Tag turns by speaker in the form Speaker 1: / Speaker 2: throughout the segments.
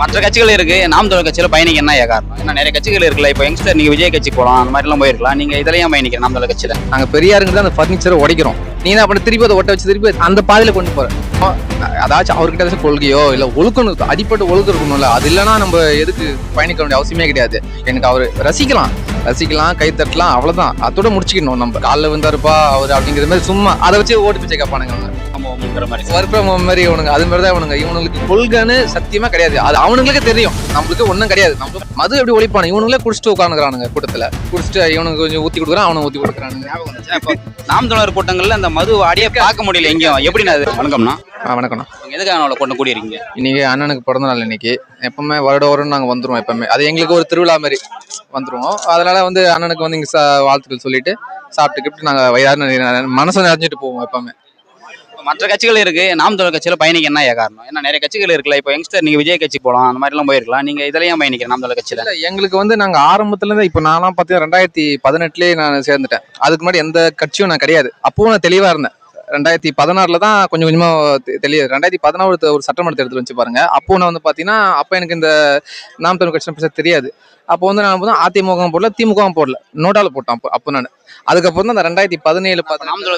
Speaker 1: மற்ற கட்சிகள் இருக்கு. நாம் தமிழ் கட்சியில பயணிக்க என்ன ஏன் காரணம்? ஏன்னா நிறைய கட்சிகள் இருக்குல்ல. இப்போ யங்ஸ்டர் நீங்க விஜய் கட்சி போலாம் அந்த மாதிரி எல்லாம் போயிருக்கலாம். நீங்க இதுலயும் பயணிக்கிற நாம் தமிழ் கட்சியில?
Speaker 2: நாங்க பெரியாருங்க அந்த ஃபர்னிச்சரை உடைக்கிறோம். நீ என்ன பண்ண? திருப்பி அதை ஒட்ட வச்சு திருப்பி அந்த பாதையில கொண்டு போற. அதாச்சும் அவர்கிட்ட ஏதாச்சும் கொள்கையோ இல்ல ஒழுக்கணும். அடிப்பட்டு ஒழுக்கம் இருக்கணும்ல. அது இல்லைன்னா நம்ம எதுக்கு பயணிக்க வேண்டிய அவசியமே கிடையாது. எனக்கு அவர் ரசிக்கலாம். ரசிக்கலாம் கை தட்டலாம் அவ்வளவுதான். அதோட முடிச்சுக்கணும் நம்ம. காலில் வந்தாருப்பா அவர் அப்படிங்கிற மாதிரி சும்மா அதை வச்சு ஓட்டு பிச்சை கேட்பானுங்க
Speaker 1: சம்பவம்ங்கிற மாதிரி.
Speaker 2: ஒர்க் ஃப்ரம் ஹோம் மாதிரி இவனுங்க அது மாதிரி தான் இவனுங்க. இவனுங்களுக்கு கொள்கைன்னு சத்தியமா கிடையாது. அது அவனுங்களுக்கே தெரியும். நம்மளுக்கு ஒன்றும் கிடையாது. நம்ம மது எப்படி ஒழிப்பானு? இவனுங்களே குடிச்சிட்டு உட்காந்துக்கிறானுங்க கூட்டத்துல. குடிச்சிட்டு இவனுக்கு கொஞ்சம் ஊத்தி கொடுக்குறான் அவனுக்கு ஊத்தி கொடுக்குறானுங்க.
Speaker 1: நாம் தமிழர் கூட்டங்கள்ல அந்த மது அடியே பார்க்க முடியல எங்கேயும். எப்படின்னா அது? வணக்கம்னா
Speaker 2: வணக்கம்ண்ணா.
Speaker 1: எதுக்காக அவளை கொண்டு கூடியிருக்கீங்க
Speaker 2: இன்னைக்கு அண்ணனுக்கு பிறந்த நாள் இன்னைக்கு. எப்பவுமே வருட வருடம் நாங்கள் வந்துருவோம் எப்பவுமே. அது எங்களுக்கு ஒரு திருவிழா மாதிரி வந்துருவோம். அதனால வந்து அண்ணனுக்கு வந்து இங்கே வாழ்த்துக்கள் சொல்லிட்டு சாப்பிட்டு கிப்ட்டு நாங்கள் வயிறு மனசை நிறைஞ்சிட்டு போவோம் எப்பவுமே.
Speaker 1: மற்ற கட்சிகள் இருக்கு நாம் தமிழ் கட்சியில பயணிக்க என்ன ஏன் காரணம்? ஏன்னா நிறைய கட்சிகள் இருக்குல்ல இப்போ யங்ஸ்டர் நீங்க விஜய் கட்சி போலாம் அந்த மாதிரி எல்லாம் போயிருக்கலாம். நீங்க இதுலயும் பயணிக்கிற நாம் தமிழ் கட்சியில?
Speaker 2: எங்களுக்கு வந்து நாங்க ஆரம்பத்துல இருந்து இப்போ நான்லாம் பார்த்தீங்கன்னா ரெண்டாயிரத்தி பதினெட்டுலேயே நான் சேர்ந்துட்டேன். அதுக்கு முன்னாடி எந்த கட்சியும் நான் கிடையாது. அப்பவும் நான் தெளிவா இருந்தேன். ரெண்டாயிரத்தி பதினாறுல தான் கொஞ்சம் கொஞ்சமா தெ- தெளிவு. ரெண்டாயிரத்தி பதினாறு ஒரு சட்டமன்ற தேர்தல் வச்சு பாருங்க. அப்போ நான் வந்து பாத்தீங்கன்னா அப்போ எனக்கு இந்த நாம் தமிழ் கட்சி தெரியாது. அப்போ வந்து நான் வந்து அதிமுக போடல திமுக போடல. நோட்டால போட்டேன் அப்போ அப்போ நான். அதுக்கப்புறம் தான் அந்த ரெண்டாயிரத்தி பதினேழு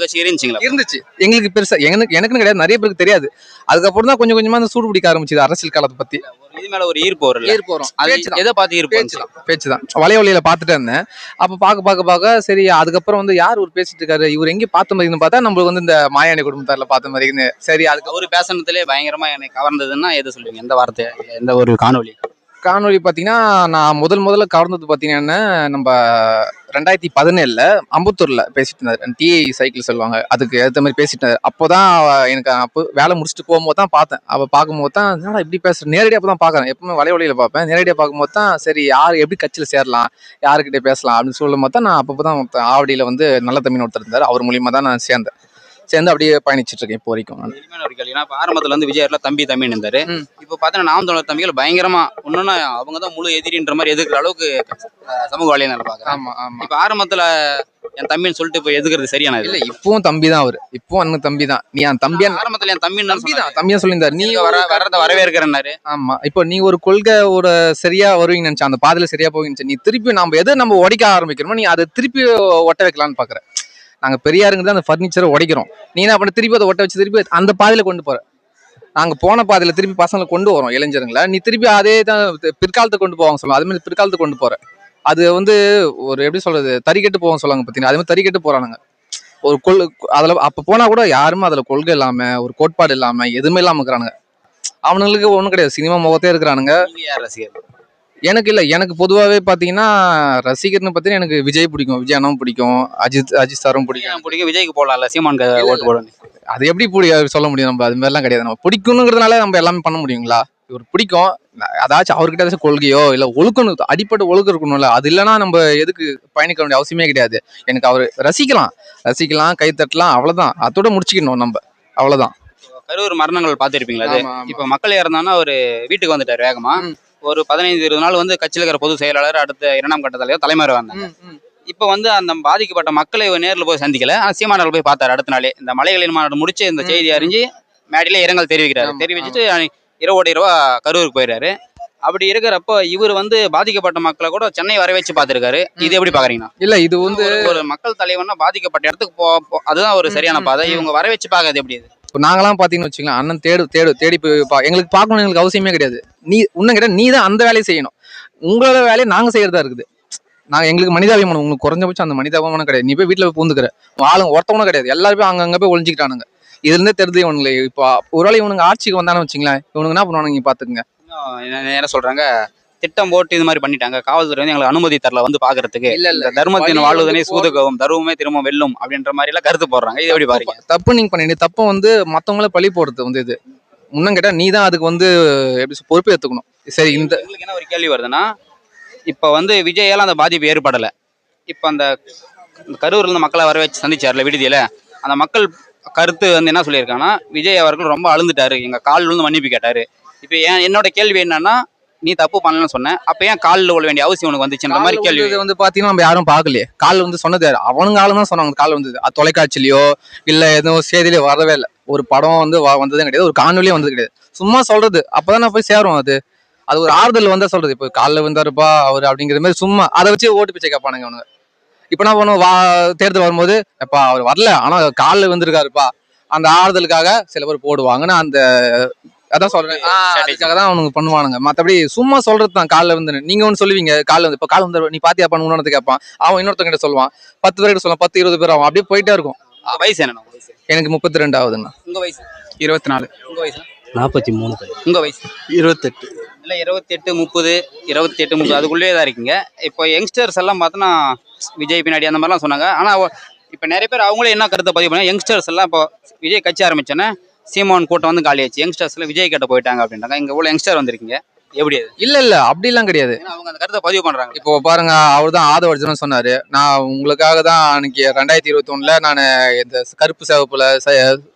Speaker 1: கட்சி இருந்துச்சுங்களா?
Speaker 2: இருந்துச்சு. எங்களுக்கு பெருசா எனக்கு எனக்குன்னு கிடையாது நிறைய பேருக்கு தெரியாது. அதுக்கப்புறம் தான் கொஞ்சம் கொஞ்சமா அந்த சூடு பிடிக்க ஆரம்பிச்சது அரசியல் காலத்தை பத்தி.
Speaker 1: ஒரு இது மேல ஒரு ஈர்ப்பு
Speaker 2: போறோம்
Speaker 1: அது
Speaker 2: பேச்சு
Speaker 1: எதை பார்த்து ஈர்ப்பு
Speaker 2: பேச்சு தான். பேச்சு தான். வலைய வழியில பார்த்துட்டே இருந்தேன். அப்போ பார்க்க பார்க்க பார்க்க சரி அதுக்கப்புறம் வந்து யார் ஒரு பேசிட்டு இருக்காரு? இவர் எங்கே பார்த்த மாதிரின்னு பார்த்தா நம்மளுக்கு வந்து இந்த மாயாணி குடும்பத்தாரில் பார்த்த மாதிரின்னு. சரி அதுக்கு
Speaker 1: அவர் பேசுனதுலே பயங்கரமா என்னை கவர்ந்ததுன்னா எது சொல்லுவீங்க எந்த வார்த்தை எந்த ஒரு காணொளி?
Speaker 2: காணொலி பார்த்தீங்கன்னா நான் முதல் முதல்ல கவர்ந்தது பார்த்தீங்கன்னா நம்ம ரெண்டாயிரத்தி பதினேழில் அம்பத்தூரில் பேசிட்டு இருந்தார். டிஐ சைக்கிள் சொல்லுவாங்க. அதுக்கு ஏற்ற மாதிரி பேசிட்டு இருந்தார். அப்போ தான் எனக்கு அப்போ வேலை முடிச்சுட்டு போகும்போது தான் பார்த்தேன். அப்போ பார்க்கும்போது தான் என்னடா இப்படி பேசுகிறேன் நேரடியாக அப்போ தான் பார்க்குறேன். எப்பவுமே வலைய வழியில் பார்ப்பேன். நேரடியாக பார்க்கும்போது தான் சரி யார் எப்படி கட்சியில் சேரலாம்? யாருக்கிட்ட பேசலாம்? அப்படின்னு சொல்லும் போது தான் நான் அப்போ தான் ஆவடியில் வந்து நல்ல தம்பின்னு ஒருத்தர் இருந்தார். அவர் மூலியமாக தான் நான் சேர்ந்தேன். சேர்ந்து அப்படியே பயணிச்சிட்டு இருக்கேன் இப்போ வரைக்கும்
Speaker 1: கேள்வி. இப்போ ஆரம்பத்துல வந்து விஜயர்ல தம்பி தம்பின்னு இருந்தாரு. இப்போ பார்த்தீங்கன்னா நாம் தமிழர் தம்பிகள் பயங்கரமா இன்னொன்னு அவங்க தான் முழு எதிரின்ற மாதிரி எதிர்க்கிற அளவுக்கு சமூக வலையில பார்க்குறேன்.
Speaker 2: ஆமாம் ஆமாம்
Speaker 1: இப்போ ஆரம்பத்துல என் தம்பின்னு சொல்லிட்டு இப்போ எதுக்குறது சரியான
Speaker 2: இல்லை இப்பவும் தம்பி தான் அவர். இப்பவும் அண்ணன் தம்பி தான். நீ என் தம்பியா
Speaker 1: ஆரம்பத்துல என் தம்பின்னு
Speaker 2: தம்பி
Speaker 1: தான்.
Speaker 2: தம்பியா சொல்லியிருந்தார். நீ
Speaker 1: வர வரத வரவேற்கிறேன்னாரு.
Speaker 2: ஆமா. இப்போ நீ ஒரு கொள்கை ஒரு சரியா வருவீங்கன்னு நினைச்சா அந்த பாதையில சரியா நினைச்சா, நீ திருப்பி நம்ம எதை நம்ம உடைக்க ஆரம்பிக்கிறோமோ நீ அதை திருப்பி ஒட்ட வைக்கலாம்னு பாக்குற. நாங்கள் பெரியாருங்கிறது அந்த ஃபர்னிச்சரை உடைக்கிறோம். நீ என்ன பண்ண? திருப்பி அதை ஒட்ட வச்சு திருப்பி அந்த பாதையில் கொண்டு போகிறேன் நாங்கள் போன பாதையில் திருப்பி பசங்களை கொண்டு வரோம் இளைஞருங்களை. நீ திருப்பி அதே தான் பிற்காலத்தை கொண்டு போவாங்க சொல்லுவாங்க. அதுமாதிரி பிற்காலத்தை கொண்டு போகிற அது வந்து ஒரு எப்படி சொல்கிறது தறிக்கெட்டு போவாங்க சொல்லுவாங்க பார்த்தீங்கன்னா அது மாதிரி தறிக்கெட்டு போறானுங்க. ஒரு கொள் அதில் அப்போ போனால் கூட யாருமே அதில் கொள்கை இல்லாமல் ஒரு கோட்பாடு இல்லாமல் எதுவுமே இல்லாமல் இருக்கிறானுங்க. அவனுங்களுக்கு ஒன்றும் கிடையாது. சினிமா முகத்தே இருக்கிறானுங்க.
Speaker 1: நீங்க யார் ரசிகர்
Speaker 2: எனக்கு இல்ல எனக்கு பொதுவாகவே பாத்தீங்கன்னா ரசிகர்னு பார்த்தீங்கன்னா எனக்கு விஜய் பிடிக்கும். விஜய் அண்ணாவும் பிடிக்கும். அஜித் அஜித் சாரும் பிடிக்கும்.
Speaker 1: பிடிக்கும். விஜய்க்கு போடலாம்ல சீமானுக்கு ஓட்டு போடணும்.
Speaker 2: அது எப்படி பிடி சொல்ல முடியும் நம்ம அது மாதிரிலாம் கிடையாது. நம்ம பிடிக்கணுங்கிறதுனால நம்ம எல்லாமே பண்ண முடியுங்களா? இவர் பிடிக்கும். அதாச்சும் அவர்கிட்ட ஏதாச்சும் கொள்கையோ இல்ல ஒழுக்கணும் அடிப்பட்டு ஒழுக்கம் இருக்கணும்ல அது இல்லைன்னா நம்ம எதுக்கு பயணிக்க வேண்டிய அவசியமே கிடையாது. எனக்கு அவர் ரசிக்கலாம். ரசிக்கலாம் கை தட்டலாம் அவ்வளவுதான். அதோட முடிச்சுக்கணும் நம்ம. அவ்வளவுதான்.
Speaker 1: கரூர் மரணங்கள் பார்த்துருப்பீங்களா. இப்போ மக்கள் இறந்தாங்கன்னா ஒரு வீட்டுக்கு வந்துட்டார் வேகமா.
Speaker 2: ம்.
Speaker 1: ஒரு பதினைந்து இருபது நாள் வந்து கட்சியில் இருக்கிற பொதுச் செயலாளர் அடுத்த இரண்டாம் கட்ட தலைவர் தலைமையாக வந்தாங்க. இப்போ வந்து அந்த பாதிக்கப்பட்ட மக்களை நேரில் போய் சந்திக்கல. ஆனால் சீமானர்கள் போய் பார்த்தாரு அடுத்த நாளே. இந்த மலைகளின் மாநாடு முடிச்சு இந்த செய்தி. அறிஞ்சு மேடையில இரங்கல் தெரிவிக்கிறாரு. தெரிவிச்சுட்டு இரவோட இரவா கரூருக்கு போயிடுறாரு அப்படி இருக்கிறப்போ இவர் வந்து பாதிக்கப்பட்ட மக்களை கூட சென்னை வர வச்சு பார்த்துருக்காரு இது எப்படி பாக்குறீங்கன்னா
Speaker 2: இல்ல இது வந்து
Speaker 1: ஒரு- மக்கள் தலைவன்னா பாதிக்கப்பட்ட இடத்துக்கு போ அதுதான் ஒரு சரியான பாதை. இவங்க வர வச்சு பார்க்கறது எப்படி
Speaker 2: இப்போ நாங்களாம் பார்த்தீங்கன்னு வச்சுக்கலாம் அண்ணன் தேடு தேடு தேடி போய் பா எங்களுக்கு பார்க்கணும் எங்களுக்கு அவசியமே கிடையாது. நீ இன்னும் கேட்டால் நீ தான் அந்த வேலையை செய்யணும். உங்களோட வேலையை நாங்கள் செய்யறதா இருக்குது. நாங்கள் எங்களுக்கு மனிதாபிமானம் உங்களுக்கு குறைஞ்சபட்சம் அந்த மனிதாபிமானம் கிடையாது. நீ போய் வீட்டில் போய் பூந்துக்கிற. ஆளுங்க ஒருத்தவனும் கிடையாது. எல்லாருமே அங்கங்கே போய் ஒழிஞ்சிக்கிட்டானுங்க இதுலேருந்தே தெரிஞ்சு இவனுங்களே. இப்போ ஒரு வேளை இவனுங்க ஆட்சிக்கு வந்தானு வச்சுங்களேன் இவனுங்க என்ன பண்ணுவானுங்க நீங்க பார்த்துக்குங்க
Speaker 1: என்ன சொல்கிறாங்க சொல்றாங்க? திட்டம் போட்டு இது மாதிரி பண்ணிட்டாங்க. காவல்துறை வந்து எங்களுக்கு அனுமதி தரல வந்து பாக்குறதுக்கு.
Speaker 2: இல்ல
Speaker 1: இந்த தர்மத்தின்
Speaker 2: வழி
Speaker 1: வாழ்வதனை சூதுகவும் தர்மமே திரும்ப வெல்லும் அப்படின்ற மாதிரி எல்லாம் கருத்து போடுறாங்க. இது எப்படி பாருங்க
Speaker 2: தப்பு நீங்க பண்ணி தப்பை வந்து மற்றவங்கள பழி போடுறது வந்து இது. இன்னும் கேட்டால் நீ தான் அதுக்கு வந்து எப்படி பொறுப்பு ஏற்றுக்கணும் சரி இந்த
Speaker 1: என்ன ஒரு கேள்வி வருதுன்னா இப்ப வந்து விஜயால அந்த பாதிப்பு ஏற்படல. இப்ப அந்த கரூர்ல இருந்து மக்களை வர வச்சு சந்திச்சார்ல விடுதியில. அந்த மக்கள் கருத்து வந்து என்ன சொல்லியிருக்காங்கன்னா விஜய் அவர்கள் ரொம்ப அழுந்துட்டாரு. எங்க கால் விழுந்து மன்னிப்பு கேட்டாரு. இப்ப ஏன் என்னோட கேள்வி என்னன்னா நீ தப்பு பண்ணலன்னு சொன்னேன். அப்ப ஏன் காலில் விழ வேண்டிய அவசியம் உனக்கு வந்துச்சுன்ற மாதிரி கேள்வி.
Speaker 2: வந்து பாத்தீங்கன்னா நம்ம யாரும் பார்க்கலையே. கால் வந்து சொன்னது யாரு? அவனுங்க ஆளு தான் சொன்னாங்க கால் வந்தது அது தொலைக்காட்சியிலயோ இல்ல எதுவும் செய்தியிலயோ வரவே இல்லை. ஒரு படம் வந்து வந்ததே கிடையாது. ஒரு காணொலியே வந்தது கிடையாது. சும்மா சொல்றது. அப்பதான் நான் போய் சேரும் அது. அது ஒரு ஆறுதல் வந்தா சொல்றது. இப்போ காலைல வந்தாருப்பா அவர் அப்படிங்கிற மாதிரி சும்மா அதை வச்சு ஓட்டு பிச்சை கேட்பானுங்க அவனுங்க. இப்போ என்ன பண்ணுவோம் வா தேர்தல் வரும்போது எப்பா அவர் வரல. ஆனா காலைல வந்திருக்காருப்பா அந்த ஆறுதலுக்காக சில பேர் போடுவாங்கன்னு அந்த அதான் சொல்றேன். அதுக்காக தான் அவனுங்க பண்ணுவானுங்க. மத்தபடி சும்மா சொல்றது தான். காலைல வந்து நீங்க ஒன்று சொல்லுவீங்க. காலைல வந்து இப்போ காலைல வந்து நீ பாத்தியா பண்ணு கேட்பான் அவன் இன்னொருத்தங்க கிட்ட சொல்லுவான். பத்து பேர்கிட்ட சொல்லுவான். பத்து இருபது பேர் அவன் அப்படியே போயிட்டே இருக்கும்.
Speaker 1: வயசு என்ன
Speaker 2: எனக்கு முப்பத்தி ரெண்டு ஆகுதுண்ணா
Speaker 1: உங்க வயசு?
Speaker 2: இருபத்தி நாலு
Speaker 1: உங்க வயசு?
Speaker 3: நாற்பத்தி மூணு
Speaker 1: உங்க வயசு?
Speaker 2: இருபத்தெட்டு.
Speaker 1: இல்ல இருபத்தி எட்டு முப்பது இருபத்தி எட்டு முப்பது. அதுக்குள்ளேயே தான் இருக்கீங்க. இப்போ யங்ஸ்டர்ஸ் எல்லாம் பார்த்தோன்னா விஜய் பின்னாடி அந்த மாதிரிலாம் சொன்னாங்க. ஆனா அவ- இப்போ நிறைய பேர் அவங்களே என்ன கருத்தை பதிவு பண்ணாங்க? யங்ஸ்டர்ஸ் எல்லாம் இப்போ விஜய் கட்சி ஆரம்பிச்சோன்னே சீமான் கூட்டம் வந்து காலியாச்சு யங்ஸ்டர்ஸ்ல விஜய் கிட்ட போயிட்டாங்க அப்படின்றாங்க இங்க இவ்வளவு யங்ஸ்டர் வந்திருக்கீங்க. எப்படி அது?
Speaker 2: இல்ல இல்ல அப்படிலாம் கிடையாது.
Speaker 1: ஏன்னா அவங்க அந்த கருத்தை பதிவு பண்றாங்க.
Speaker 2: இப்போ பாருங்க அவர் தான் ஆதவர்ஜன் சொன்னாரு. நான் உங்களுக்காக தான் அன்னைக்கு ரெண்டாயிரத்தி இருபத்தி ஒண்ணுல நான் இந்த கருப்பு சிவப்புல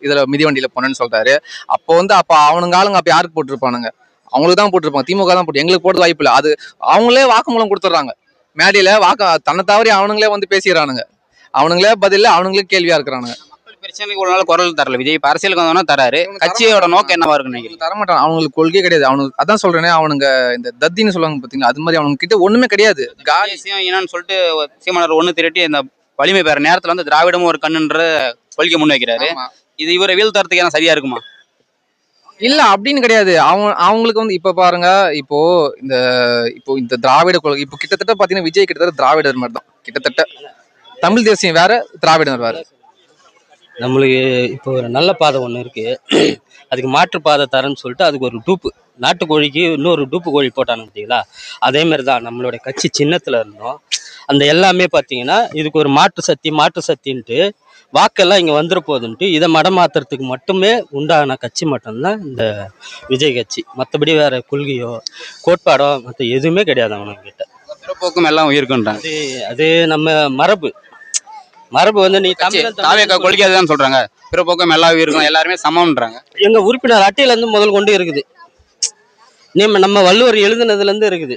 Speaker 2: இதுல மிதிவண்டியில போனேன்னு சொல்றாரு. அப்போ வந்து அப்ப அவனுங்க ஆளுங்க அப்ப யாருக்கு போட்டிருப்பானுங்க? அவங்களுக்கு தான் போட்டிருப்பாங்க. திமுக தான் போட்டு எங்களுக்கு போட்டு வாய்ப்பு இல்லை. அது அவங்களே வாக்குமூலம் கொடுத்துட்றாங்க. மேடையில வாக்கு தன்னை தவறி அவனுங்களே வந்து பேசிடுறானுங்க. அவனுங்களே பதில்ல அவனுங்களே கேள்வியா இருக்கிறானுங்க.
Speaker 1: பிரச்சனைக்கு ஒரு நாள் குரல் தரல. விஜய் இப்ப அரசியலுக்கு வந்தோன்னா தராரு. கட்சியோட நோக்கம் என்னவா இருக்குன்னு நினைக்கிறீங்க
Speaker 2: தரமாட்டான் அவங்களுக்கு கொள்கை கிடையாது. அவனுக்கு அதான் சொல்றேனே அவனுங்க இந்த தத்தின்னு சொல்லுவாங்க பாத்தீங்களா? அது மாதிரி அவனுங்க கிட்ட ஒண்ணுமே கிடையாது. காலி
Speaker 1: தேசியம் என்னன்னு சொல்லிட்டு சீமானர் ஒண்ணு திரட்டி இந்த வலிமை பெற நேரத்துல வந்து திராவிடமும் ஒரு கண்ணுன்ற கொள்கை முன் வைக்கிறாரு
Speaker 2: ஆமா.
Speaker 1: இது இவரை வீழ்த்தறதுக்கு என்ன சரியா இருக்குமா?
Speaker 2: இல்ல அப்படின்னு கிடையாது. அவங்க அவங்களுக்கு வந்து இப்ப பாருங்க இப்போ இந்த இப்போ இந்த திராவிட கொள்கை இப்போ கிட்டத்தட்ட பாத்தீங்கன்னா விஜய் கிட்டத்தட்ட திராவிடர் மாதிரி தான் கிட்டத்தட்ட தமிழ் தேசியம் வேற திராவிடர் வேற.
Speaker 3: நம்மளுக்கு இப்போ ஒரு நல்ல பாதை ஒன்று இருக்கு. அதுக்கு மாற்று பாதை தரேன்னு சொல்லிட்டு அதுக்கு ஒரு டூப்பு. நாட்டுக்கோழிக்கு இன்னொரு டூப்பு கோழி போட்டானு பார்த்தீங்களா? அதே மாதிரி தான் நம்மளுடைய கட்சி சின்னத்தில் இருந்தோம். அந்த எல்லாமே பார்த்தீங்கன்னா இதுக்கு ஒரு மாற்று சக்தி மாற்று சக்தின்ட்டு வாக்கெல்லாம் இங்கே வந்துட போகுதுன்ட்டு இதை மடமாத்துறதுக்கு மட்டுமே உண்டான கட்சி மட்டும்தான் இந்த விஜய் கட்சி. மற்றபடி வேற கொள்கையோ கோட்பாடோ மற்ற எதுவுமே கிடையாது அவனுங்கிட்ட
Speaker 1: பிறப்போக்கும் எல்லாம் உயிருக்குன்றாங்க
Speaker 3: அது அது நம்ம மரபு. மரபு வந்து நீ
Speaker 1: தாவேக்கா கொள்கை அதுதான் சொல்றாங்க. பிறப்போக்கும் எல்லா உயிருக்கும் எல்லாருமே சமம்ன்றாங்க.
Speaker 3: எங்க உறுப்பினர் அட்டையில இருந்து முதல் கொண்டு இருக்குது. நம்ம நம்ம வள்ளுவர் எழுதுனதுல இருந்து இருக்குது.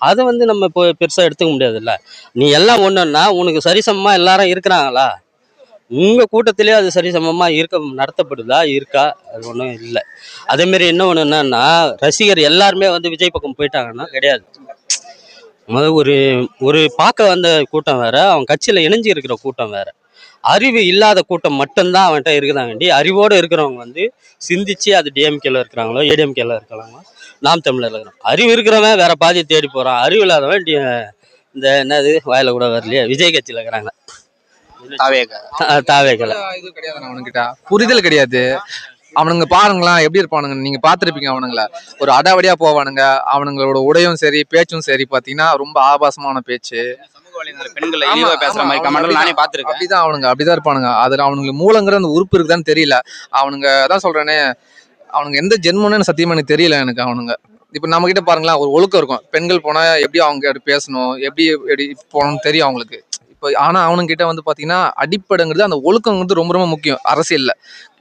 Speaker 3: அதை வந்து நம்ம இப்போ பெருசா எடுத்துக்க முடியாதுல்ல. நீ எல்லாம் ஒண்ணுன்னா உனக்கு சரிசமமா எல்லாரும் இருக்கிறாங்களா? உங்க கூட்டத்திலே அது சரிசமமா இருக்க நடத்தப்படுதா? இருக்கா? அது ஒன்றும் இல்லை. அதே மாதிரி என்ன ஒன்று என்னன்னா ரசிகர் எல்லாருமே வந்து விஜய் பக்கம் போயிட்டாங்கன்னா கிடையாது. முத ஒரு ஒரு பார்க்க வந்த கூட்டம் வேற அவன் கட்சியில இணைஞ்சு இருக்கிற கூட்டம் வேற. அறிவு இல்லாத கூட்டம் மட்டும்தான் அவன்கிட்ட இருக்குதாங்கண்டி அறிவோடு இருக்கிறவங்க வந்து சிந்திச்சு அது டிஎம்கேல இருக்கிறாங்களோ ஏடிஎம்கேல இருக்கிறாங்களோ நாம் தமிழர்ல இருக்கிறோம். அறிவு இருக்கிறவன் வேற பாதியை தேடி போறான். அறிவு இல்லாதவன் டி- இந்த என்னது வாயில கூட வரலையே விஜய் கட்சியில இருக்கிறாங்க.
Speaker 1: தாவேக்கா
Speaker 3: தாவேக்கல
Speaker 2: இது கிடையாது அவனுங்கிட்ட புரிதல் கிடையாது. அவனுங்க பாருங்களேன் எப்படி இருப்பானுங்க? நீங்க பாத்திருப்பீங்க அவனுங்கள. ஒரு அடாவடியா போவானுங்க. அவனுங்களோட உடையும் சரி பேச்சும் சரி பாத்தீங்கன்னா ரொம்ப ஆபாசமான பேச்சு.
Speaker 1: பெண்களை பேசுற மாதிரி
Speaker 2: ஆமா,
Speaker 1: கமெண்ட்ல நானே பாத்துருக்கேன்
Speaker 2: அப்படிதான் அவனுங்க அப்படிதான் இருப்பானுங்க. அதுல அவனுங்களுக்கு மூலங்கிற அந்த உறுப்பு இருக்குதான்னு தெரியல. அவனுங்க அதான் சொல்றேனே அவனுங்க எந்த ஜென்மன்னு சத்தியமா எனக்கு தெரியல எனக்கு அவனுங்க. இப்ப நம்ம கிட்ட பாருங்களேன் ஒரு ஒழுக்கம் இருக்கும். பெண்கள் போனா எப்படி அவங்க பேசணும் எப்படி எப்படி போகணும்னு தெரியும் அவங்களுக்கு. இப்போ ஆனால் அவனுங்க கிட்ட வந்து பார்த்தீங்கன்னா அடிப்படைங்கிறது அந்த ஒழுக்கங்கிறது ரொம்ப ரொம்ப முக்கியம் அரசியலில்.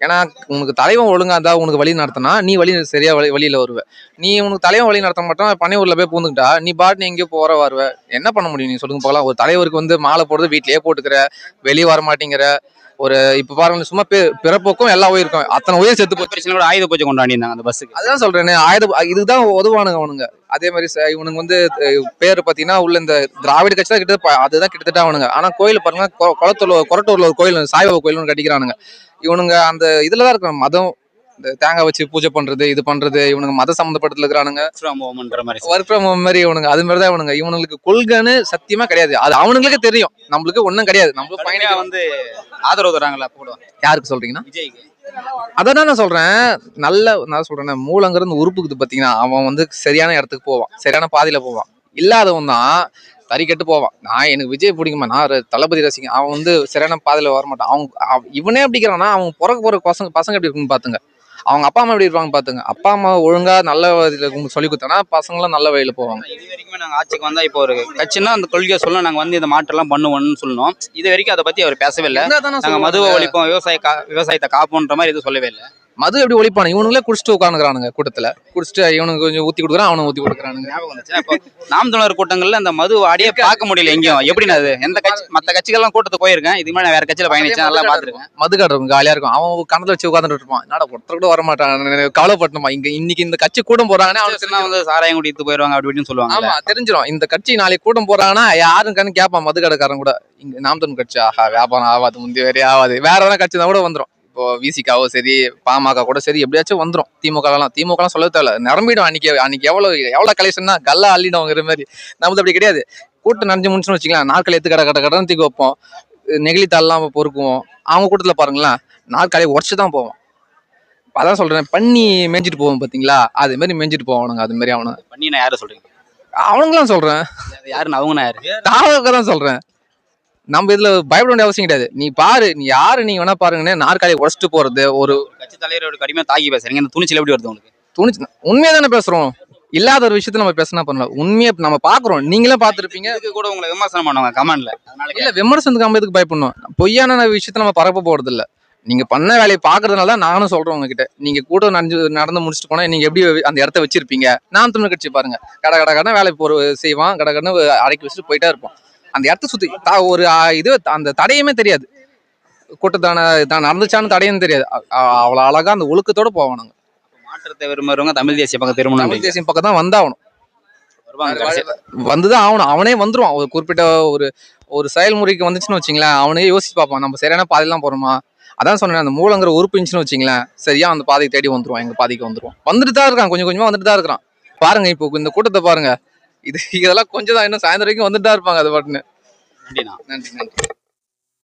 Speaker 2: ஏன்னா உனக்கு தலைவன் ஒழுங்காக இருந்தால் உனக்கு வழி நடத்தினா நீ வழி சரியாக வழி வழியில் வருவ. நீ உனக்கு தலைவன் வழி நடத்த மாட்டான் பனையூரில் போய் பூந்துக்கிட்டா நீ பாட்டு நீ எங்கேயோ போகிற வருவ. என்ன பண்ண முடியும் நீ? சொல்லுங்க போகலாம். ஒரு தலைவருக்கு வந்து மாலை போடுறது வீட்டிலேயே போட்டுக்கிற வெளியே வர மாட்டேங்கிற ஒரு இப்ப பாருங்க சும்மா பிறப்புக்கும் எல்லா உயிருக்கும். அத்தனை உயிர் செத்து போச்சு.
Speaker 1: கூட ஆயுத பூஜை கொண்டாடினாங்க அந்த பஸ்ஸுக்கு.
Speaker 2: அதுதான் சொல்றேனே ஆயுத இதுதான் உதவானுங்க அவனுங்க. அதே மாதிரி இவனுங்க வந்து பேர் பாத்தீங்கன்னா உள்ள இந்த திராவிட கட்சி தான் கிட்ட அதுதான் கிட்டத்தட்ட அவனுங்க. ஆனா கோயில் பாருங்க குளத்தூர்ல கொரட்டூர்ல ஒரு கோயில் சாய்பாபா கோயில் ஒன்று கட்டிக்கிறானுங்க. இவனுங்க அந்த இதுலதான் இருக்கிற மதம். இந்த தேங்காய் வச்சு பூஜை பண்றது இது பண்றது இவனுங்க மத சம்மந்தப்பட்டதுல இருக்கிறானுங்க. ஒர்க் ஃப்ரம் ஹோம் மாதிரி இவனுங்க அது மாதிரி தான் இவனுங்க. இவனுங்களுக்கு கொள்கைன்னு சத்தியமா கிடையாது. அது அவனுங்களுக்கே தெரியும். நம்மளுக்கு ஒண்ணும் கிடையாது. நம்மளுக்கு
Speaker 1: வந்து ஆதரவு தராங்களா கூட?
Speaker 2: யாருக்கு சொல்றீங்கன்னா?
Speaker 1: விஜய்க்கு.
Speaker 2: அதான் நான் சொல்றேன். நல்ல நான் சொல்றேன் மூலங்கிற இந்த உறுப்புக்கு பாத்தீங்கன்னா அவன் வந்து சரியான இடத்துக்கு போவான். சரியான பாதையில போவான். இல்லாதவன் தான் தறி கெட்டு போவான். நான் எனக்கு விஜய் பிடிக்குமா? நான் தளபதி ரசிகன். அவன் வந்து சரியான பாதையில வர மாட்டான் அவன் அவன் இவனே அப்படிக்கிறான்னா அவன் பிறக்க போற பசங்க பசங்க எப்படி இருக்குன்னு பாத்துங்க. அவங்க அப்பா அம்மா எப்படி இருப்பாங்க பாத்துங்க. அப்பா அம்மா ஒழுங்கா நல்ல வழியில உங்களுக்கு சொல்லி கொடுத்தானா பசங்களும் நல்ல வழியில போவாங்க.
Speaker 1: இது வரைக்குமே நாங்க ஆட்சிக்கு வந்தா இப்போ ஒரு கட்சின்னா அந்த கொள்கையை சொல்லணும் நாங்க வந்து இந்த மாற்றெல்லாம் பண்ணுவோம்னு சொல்லணும் இது வரைக்கும் அதை பத்தி அவர் பேசவே இல்லை.
Speaker 2: இருந்தா தானே
Speaker 1: நாங்க
Speaker 2: சொல்லுவாங்க.
Speaker 1: மதுவை ஒழிப்போம் விவசாய கா விவசாயத்தை காப்போன்ற மாதிரி எதுவும் சொல்லவே இல்லை.
Speaker 2: மது எப்படி ஒழிப்பானு? இவனுங்களே குடிச்சிட்டு உட்காந்துக்கிறானுங்க கூட்டத்துல. குடிச்சிட்டு இவனுக்கு கொஞ்சம் ஊத்தி கொடுக்குறான் அவனுக்கு ஊத்தி கொடுக்குறானுங்க.
Speaker 1: நாம் தமிழர் கூட்டங்கள்ல இந்த மது அடியே பார்க்க முடியல எங்கேயும். எப்படின்னா அது? எந்த கட்சி மத்த கட்சிகள்லாம் கூட்டத்துக்கு போயிருக்கேன். மேலே நான் வேற கட்சியில பயணிச்சேன். நல்லா பாத்துருக்கேன்
Speaker 2: மதுக்காடு இருக்கும். ஜாலியா இருக்கும். அவன் கணத்துல வச்சு உட்காந்துட்டு இருப்பான். என்னடா ஒருத்தர் கூட வர மாட்டான் கவலைப்பட்டணுமா இங்க இன்னைக்கு இந்த கட்சி கூட்டம் போறாங்கன்னா அவனுக்கு
Speaker 1: வந்து சாராயம் குடித்து போயிருவாங்க அப்படி இப்படின்னு சொல்லுவாங்க
Speaker 2: ஆமா தெரிஞ்சிடும். இந்த கட்சி நாளைக்கு கூட்டம் போறாங்கன்னா யாரும் கண்ணு கேட்பான் மதுக்கடைக்காரன் கூட. இங்க நாம் தமிழ் கட்சி. ஆஹா வியாபாரம் ஆகாது. முந்தி வேறே ஆகாது. வேற எதனா கட்சி தான் கூட வந்துரும். இப்போ விசிகாவோ சரி பாமக கூட சரி எப்படியாச்சும் வந்துரும். திமுக எல்லாம் திமுக எல்லாம் சொல்ல தேவையில்ல. நிரம்பிடும் அன்னைக்கு அன்னைக்கு எவ்வளவு எவ்வளவு கலெக்ஷன்னா கல்லா அள்ளிடும்ங்கிற மாதிரி. நமக்கு அப்படி கிடையாது. கூட்டம் நிறைஞ்சு முடிச்சுன்னு வச்சுக்கலாம் நாட்கள் எடுத்து கடை கடை கடன் தூக்கி வைப்போம். நெகிழித்தாள்லாம் பொறுக்குவோம். அவங்க கூட்டத்துல பாருங்களேன் நாட்காலையை உடச்சு தான் போவோம். அதான் சொல்றேன் பண்ணி மேய்ஞ்சிட்டு போவோம் பாத்தீங்களா? அது மாதிரி மேய்ஞ்சிட்டு போவானுங்க அது மாதிரி அவனு.
Speaker 1: பண்ணி நான் யாரை சொல்றீங்க?
Speaker 2: அவனுங்களாம் சொல்றேன்.
Speaker 1: அது யாருன்னு அவங்க நான் யாரு?
Speaker 2: தான் சொல்றேன். நம்ம இதுல பயப்பட வேண்டிய அவசியம் கிடையாது. நீ பாரு நீ யாரு நீங்க வேணா பாருங்கன்னு நாற்காலியை உடச்சிட்டு போறது ஒரு
Speaker 1: கட்சி தலைவரோட கடுமையா தாக்கி பேசுறீங்க. இந்த துணிச்சல் எப்படி வருது உங்களுக்கு?
Speaker 2: துணிச்சு உண்மையா தானே பேசுறோம். இல்லாத ஒரு விஷயத்த நம்ம பேசினா பண்ணல உண்மையா நம்ம பாக்குறோம். நீங்களே பாத்துருப்பீங்க.
Speaker 1: இதுக்கு கூட உங்களை விமர்சனம் பண்ணுவாங்க கமெண்ட்ல. அதனால
Speaker 2: இல்ல விமர்சனத்துக்கு நம்ம எதுக்கு பயப்படணும்? பொய்யான விஷயத்த நம்ம பரப்ப போறது இல்ல நீங்க பண்ண வேலையை பாக்குறதுனால தான் நானும் சொல்றேன் உங்ககிட்ட. நீங்க கூட நடந்து நடந்து முடிச்சுட்டு போனா நீங்க எப்படி அந்த இடத்த வச்சிருப்பீங்க? நான் தமிழ் கட்சி பாருங்க. கட கட கடை வேலை போற செய்வான். கட கடை அடக்கி வச்சுட்டு போயிட்டே இருப்போம் அந்த இடத்த சுத்தி த- ஒரு இது அந்த தடையுமே தெரியாது. கூட்டத்தான தான் நடந்துச்சான்னு தடையும் தெரியாது. அ- அ- அவ்வளவு அழகா அந்த ஒழுக்கத்தோட போவானுங்க.
Speaker 1: மாற்றத்தை விரும்புறவங்க தமிழ் தேசிய பக்கம் திரும்பணும்
Speaker 2: தமிழ் தேசியம் பக்கம் தான் வந்தாகணும். வந்துதான் ஆகணும். அவனே வந்துருவான். ஒரு குறிப்பிட்ட ஒரு ஒரு செயல்முறைக்கு வந்துச்சுன்னு வச்சுங்களேன் அவனே யோசிச்சு பார்ப்பான். நம்ம சரியான பாதையெல்லாம் போறோமா? அதான் சொன்னேன் அந்த மூலங்கிற உறுப்பு இருந்துச்சுன்னு வச்சுங்களேன் சரியா அந்த பாதையை தேடி வந்துருவான் எங்க பாதைக்கு வந்துருவான். வந்துட்டு தான் இருக்கான். கொஞ்சம் கொஞ்சமா வந்துட்டு தான் இருக்கிறான் பாருங்க இப்போ இந்த கூட்டத்தை பாருங்க. இது இதெல்லாம் கொஞ்சம் தான். இன்னும் சாயந்தரம் வரைக்கும் வந்துட்டு தான் இருப்பாங்க அது பாட்டுன்னு.
Speaker 1: நன்றிண்ணா
Speaker 2: நன்றி நன்றி.